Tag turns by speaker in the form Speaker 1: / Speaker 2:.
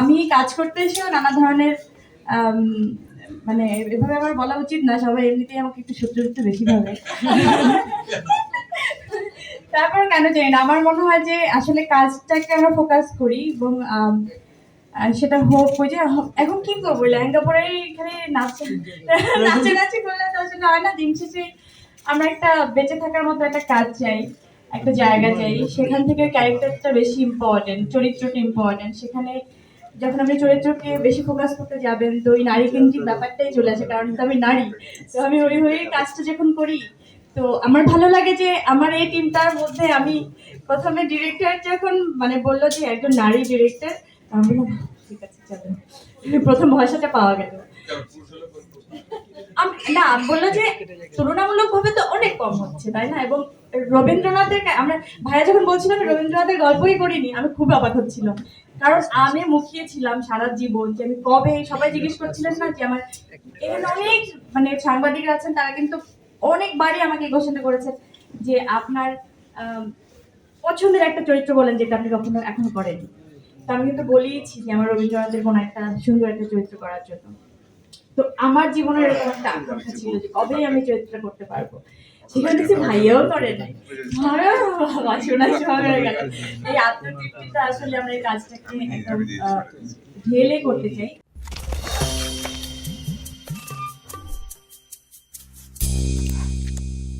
Speaker 1: আমি কাজ করতে এসেও নানা ধরনের মানে এভাবে আমার বলা উচিত না, সবাই এমনিতেই আমাকে একটু একটু বেশি ভাবে। তারপর কেন জানি না, আমার মনে হয় যে আসলে কাজটাকে আমরা ফোকাস করি এবং সেটা হোক, ওই যে এখন কি করব লেহেঙ্গা পরে এখানে নাচে নাচে নাচে করলে তো আসলে হয় না, দিন শেষে আমরা একটা বেঁচে থাকার মতো একটা কাজ চাই, একটা জায়গা চাই, সেখান থেকে ক্যারেক্টারটা বেশি ইম্পর্টেন্ট চরিত্রটা ইম্পর্টেন্ট সেখানে যখন আপনি চরিত্রকে বেশি ফোকাস করতে যাবেন তো ওই নারী কেন্দ্রিক ব্যাপারটাই চলে আসে কারণ তো আমি নারী। তো আমি ওই হয়ে কাজটা যখন করি তো আমার ভালো লাগে যে আমার এই টিমটার মধ্যে আমি প্রথমে ডিরেক্টর যখন মানে বলল যে একজন নারী ডিরেক্টর আমি ঠিক আছে চলো। প্রথম ভরসাটা পাওয়া গেল। না বলল যে তুলনামূলক ভাবে তো অনেক কম হচ্ছে, তাই না? এবং রবীন্দ্রনাথের আমরা ভাইয়া যখন বলছিলাম রবীন্দ্রনাথের গল্পই করিনি, আমি খুব অবাক হচ্ছিলাম। কারণ আমি মুখিয়েছিলাম সারা জীবন যে আমি কবে সবাই জিজ্ঞেস করছিলেন না যে আমার এখানে অনেক মানে সাংবাদিকরা আছেন, তারা কিন্তু অনেকবারই আমাকে কোশ্চেনটা করেছেন যে আপনার পছন্দের একটা চরিত্র বলেন যেটা আপনি কখনো এখনও করেনি তো আমি কিন্তু বলিয়েছি যে আমার রবীন্দ্রনাথের কোনো একটা সুন্দর একটা চরিত্র করার জন্য। তো আমার জীবনের এরকম একটা আকাঙ্ক্ষা ছিল যে কবে আমি চরিত্রটা করতে পারব? সেখান থেকে ভাইয়াও করে নাই। শোনা শোনা হয়ে গেল। এই আত্মতৃপ্তিটা আসলে আমরা এই কাজটাকে একদম ঢেলে করতে চাই।